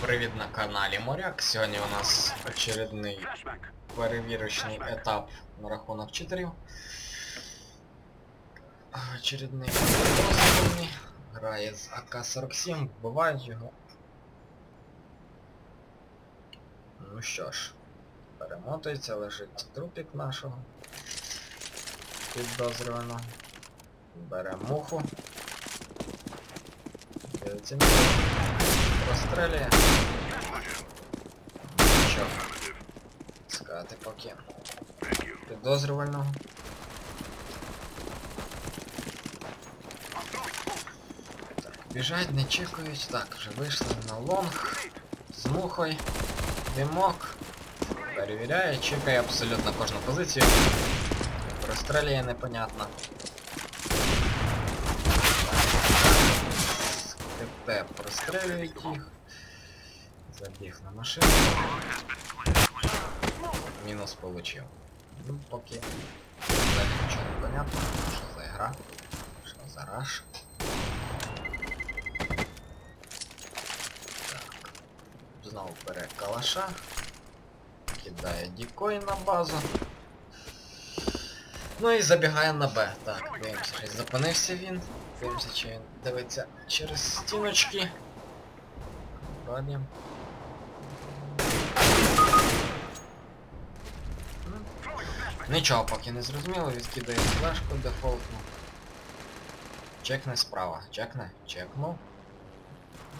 Привіт на каналі Моряк. Сьогодні у нас очередний перевірочний етап на рахунок читерів. Очередний. Грає з АК-47, вбивають його. Ну що ж, перемотується, лежить трупик нашого. Підозрюваного. Бере муху. Дивиться на Розстрелює. Нічого. Сказати поки. Підозрювального. Так, біжать, не чекають. Так, вже вийшли на лонг. З мухою. Димок. Перевіряє, чекає абсолютно кожну позицію. Розстрелює непонятно. КТ прострелюють їх. Забіг на машину. Мінус получив. Ну, поки нічого не понятно. Що за гра? Що за раш? Так. Знову бере калаша. Кидає дікой на базу. Ну і забігає на Б. Так, дивимося, чи зупинився він. Дивимося, чи він дивиться через стіночки. Ну, Нічого поки не зрозуміло, відкидає флешку дефолтну. Чекне справа. Чекне? Чекнув.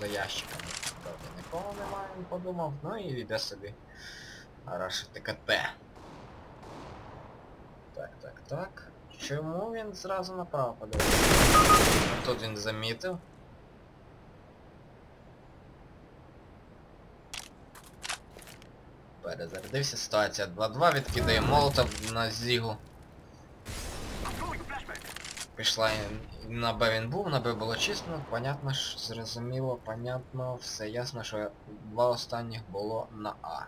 За ящиками. Правда, нікого немає, він подумав. Ну і йде собі. Рашити КТ. Так, так, так. Чому він зразу направо подивився? Тут він замітив. Перезарядився, ситуація 2-2, відкидає молотов на зігу. Пішла на Б він був, на Б було чисто, понятно ж, зрозуміло, понятно, все ясно, що два останніх було на А.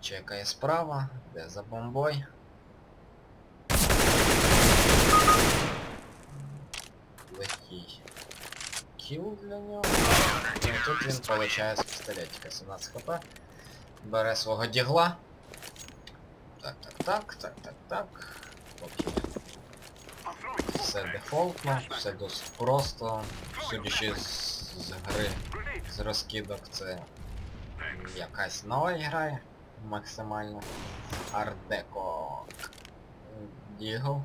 Чекає справа, де за бомбой. Легкий кіл для нього. І тут він получає пістолетика 17 хп. Бере свого дігла. Так, так, так, так, так, так. Поки все дефолтно, все досить просто. Судячи з, гри, з розкидок, це якась нова гра максимально. Ардеко Дігл.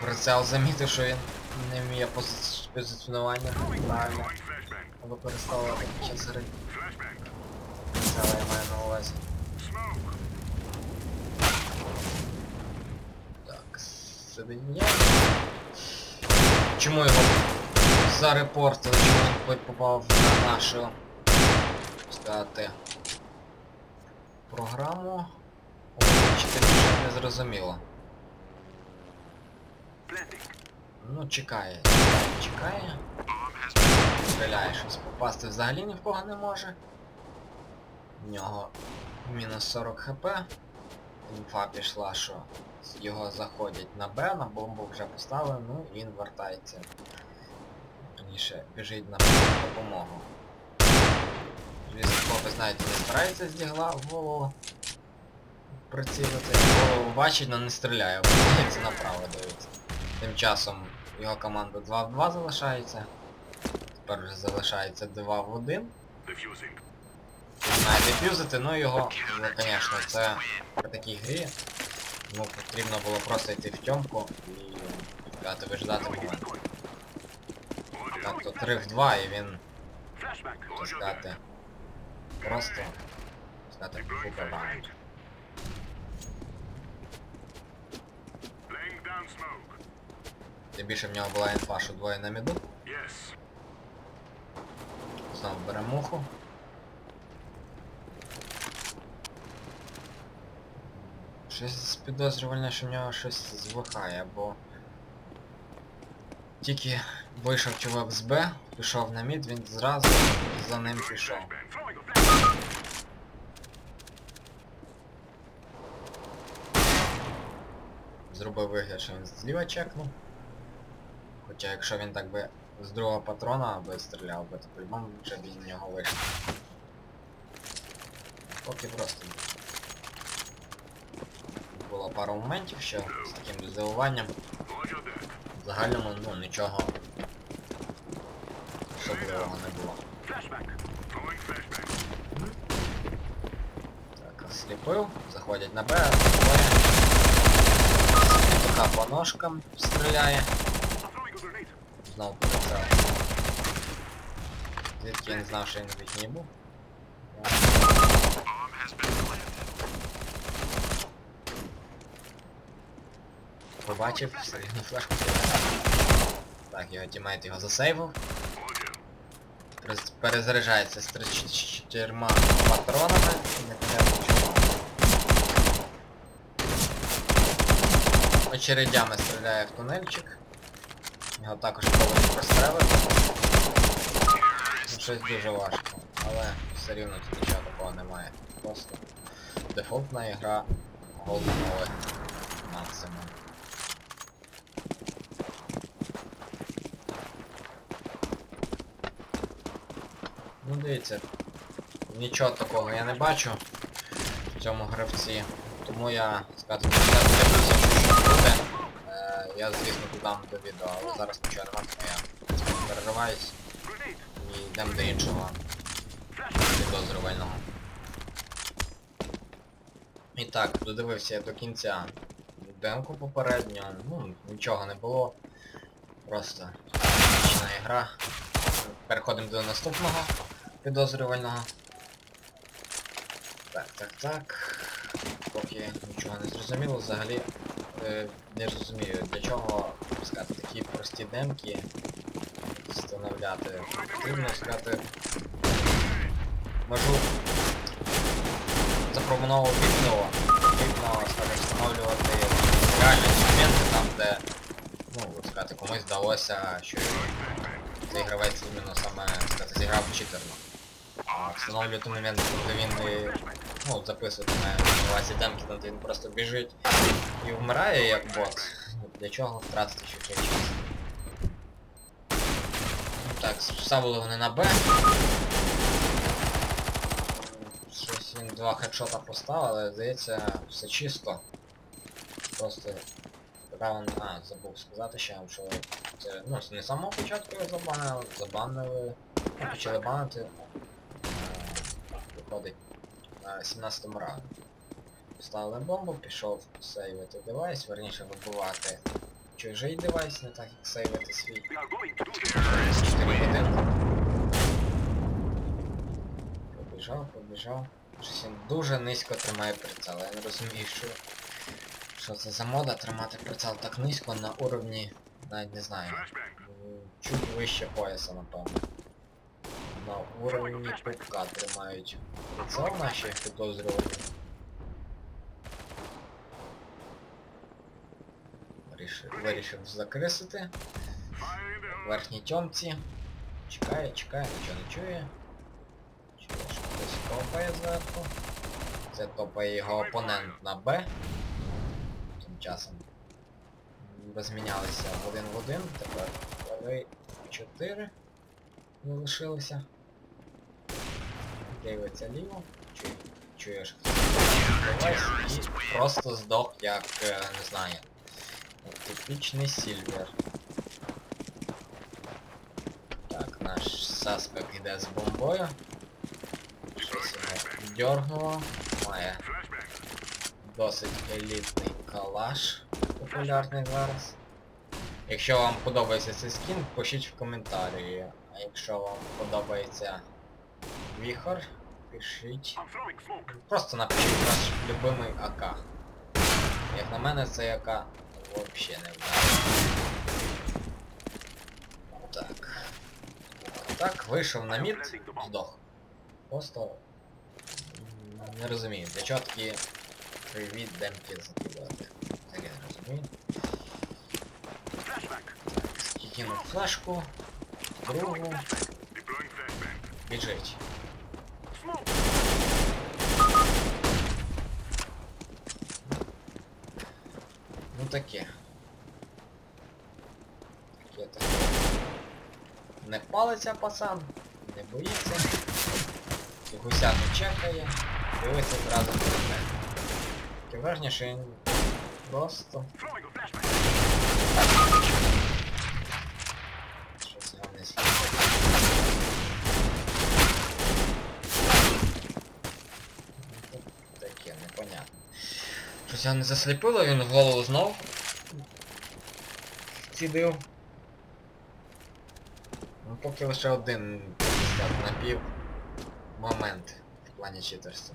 Прицел замітив, що він не вміє пози- позиціонування правильно використовувати під час гри. Прицела я маю на увазі. Так, сидіння. Чому його зарепортили, чому він попав на нашу сказати програму? О, 4 не зрозуміло. Ну, чекає, чекає. Стріляє щось попасти взагалі ні в кого не може. В нього мінус 40 хп. Інфа пішла, що його заходять на Б, на бомбу вже поставили, ну і він вертається. Раніше біжить на допомогу. Звісно, хлопець навіть не старається з в голову прицілити. Голову бачить, але не стріляє, обертається направо дивиться. Тим часом його команда 2 в 2 залишається. Тепер вже залишається 2 в 1. Знає дефюзити, ну його, ну, звісно, це при такій грі. Йому потрібно було просто йти в тьомку і сказати виждати момент. Так, то 3 в 2 і він, сказати, просто сказати, купа раунд. Тим більше в нього була інфа, що двоє на міду. Знову бере муху. Щось підозрювальне, що в нього щось звихає, бо... Тільки вийшов чувак з Б, пішов на мід, він зразу за ним пішов. Зробив вигляд, що він зліва чекнув. Хоча якщо він так би з другого патрона би стріляв би, то по-любому вже б з нього вийшов. Поки просто було пару моментів ще з таким здивуванням. В загальному, ну, нічого особливого не було. Так, сліпив, заходять на Б. Така по ножкам стріляє. Знову потенціал. Звідки я не знав, що він в вікні був. Побачив, все рівно флешку. Так, його тімейт його засейвив. Перез- Перезаряджається з 34 патронами. Не піде нічого. Очередями стріляє в тунельчик. Його також пробують прострелити. Ну, щось дуже важко, але все рівно тут нічого такого немає. Просто дефолтна ігра голденове максимум. Ну дивіться, нічого такого я не бачу в цьому гравці. Тому я сказати, що буде. Я звісно додам до відео, але зараз нічого немає, тому я перериваюсь і йдемо до іншого підозрювального. І так, додивився я до кінця демку попередньо, ну, нічого не було. Просто отлична ігра. Переходимо до наступного підозрювального. Так, так, так. Поки нічого не зрозуміло, взагалі не розумію, для чого сказати, такі прості демки встановляти. Потрібно сказати. Можу запропонував відео. Потрібно, скажімо, встановлювати реальні моменти там, де, ну, сказати, комусь вдалося, що цей гравець іменно саме сказати, зіграв читерно. А встановлювати момент, коли він ну, записувати на увазі демки, де він просто біжить і вмирає як бот. Для чого втратити ще час? Ну Так, ставили вони на Б. Щось він два хедшота поставив, але здається все чисто. Просто раунд... А, забув сказати ще, що це, ну, не з самого початку його забанили, забанили, ну, почали банити. Виходить на 17 раунді. Бомбу, пішов сейвити девайс, верніше вибивати чужий девайс, не так як сейвити свій. Побіжав, побіжав. Щось він дуже низько тримає прицел. Я не розумію, що, що це за мода тримати прицел так низько на уровні, навіть не знаю, чуть вище пояса, напевно. На уровні пупка тримають прицел наші підозрювані. Вирішив, закрисити. В верхній тьомці. Чекає, чекає, нічого не чує. Чує, що хтось топає зверху. Це топає його опонент на Б. Тим часом розмінялися в один в один, тепер правий 4 залишилося. Дивиться ліво, чує, чує, що хтось і просто здох як, е, не знаю, типічний сільвер. Так, наш саспект йде з бомбою. Щось його дьорнуло. Має досить елітний калаш, популярний зараз. Якщо вам подобається цей скін, пишіть в коментарі. А якщо вам подобається віхор, пишіть. Просто напишіть ваш любимий АК. Як на мене, цей АК взагалі не вдає. Так. Так, вийшов на мід, здох. Просто не розумію, для чого такі привіт демки закидувати. Взагалі не розумію. Кинув флешку, другу, біжить. Ну таке. Таке таке. палиться пацан, не боїться. І гуся не чекає. Дивиться зразу вперед. Таке враження, що він просто... Щось його не слухає. Ну, тут Таке, непонятно. Щось його не засліпило, він в голову знов цідив. Ну поки лише один напів момент в плані читерства.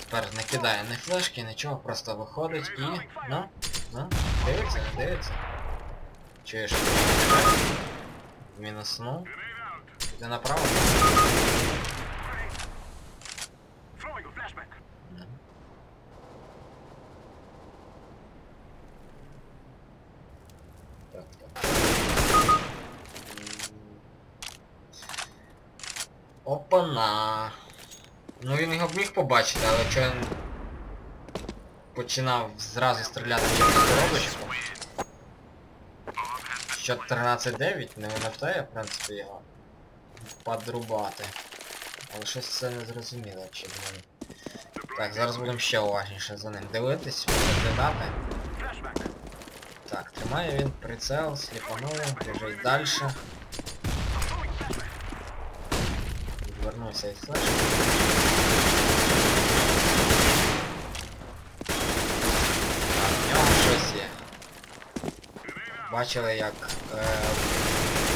Тепер не кидає ні флешки, нічого, просто виходить і... Ну, ну, дивиться, не дивиться. Чуєш? В мінусну. Іде направо. Ну. Так, так. М. Опана. Ну він його б міг побачити, але якщо він починав зразу стріляти через коробочку. Що 13-9, не винавтає, в принципі, його подрубати. Але щось це не зрозуміло, чи він. Так, зараз будемо ще уважніше за ним дивитись, переглядати. Так, тримає він прицел, сліпанув, біжить далі. Флеш. Так, в нього щось. Бачили, як е,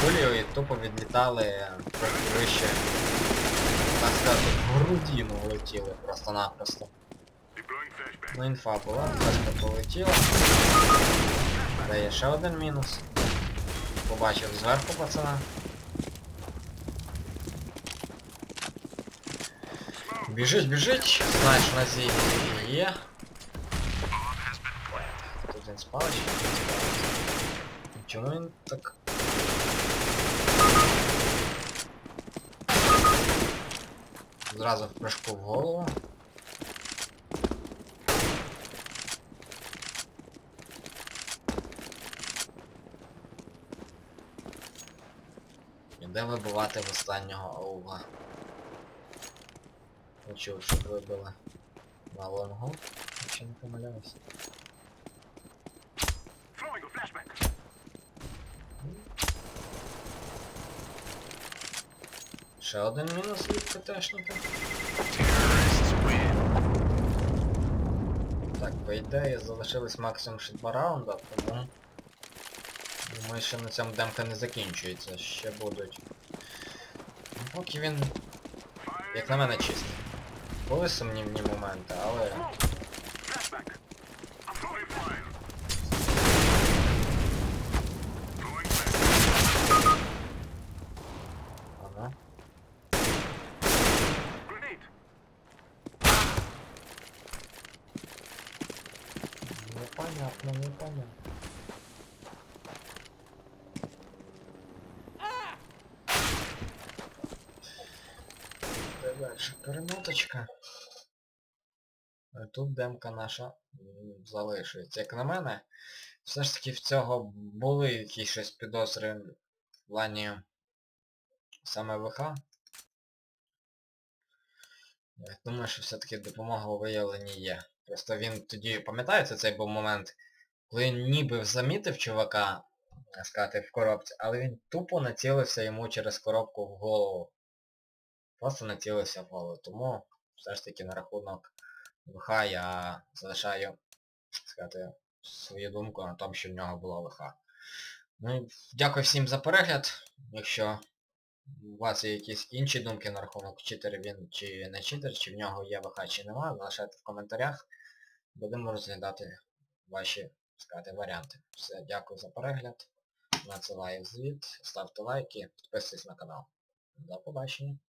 кулі тупо відлітали трохи вище. Так сказати, в грудину влетіли просто-напросто. Ну інфа була, флешка полетіла. Дає ще один мінус. Побачив зверху пацана. Біжить, біжить, знаєш, на зі є. Тут він чи? Чому він так... Зразу в прыжку в голову. Іде вибивати в останнього ауга. Почув, щоб вибили на лонгу, якщо не помиляюсь. Ще один мінус від ПТшника. Так, по ідеї залишилось максимум ще два раунда, тому... Думаю, що на цьому демка не закінчується, ще будуть. Ну, поки він, як на мене, чистий. Були сумнівні моменти, але... Ага. Непонятно, непонятно. Перемоточка. Тут демка наша залишується. Як на мене, все ж таки в цього були якісь щось підозри в плані саме ВХ. Я думаю, що все-таки допомога у виявленні є. Просто він тоді, пам'ятаєте, цей був момент, коли ніби замітив чувака, сказати, в коробці, але він тупо націлився йому через коробку в голову. Просто націлився в голову. Тому все ж таки на рахунок ВХ я залишаю, сказати, свою думку на тому, що в нього була ВХ. Ну, дякую всім за перегляд. Якщо у вас є якісь інші думки на рахунок читер він чи не читер, чи в нього є ВХ чи нема, залишайте в коментарях. Будемо розглядати ваші сказати, варіанти. Все, дякую за перегляд. Надсилаю звіт, ставте лайки, підписуйтесь на канал. До побачення.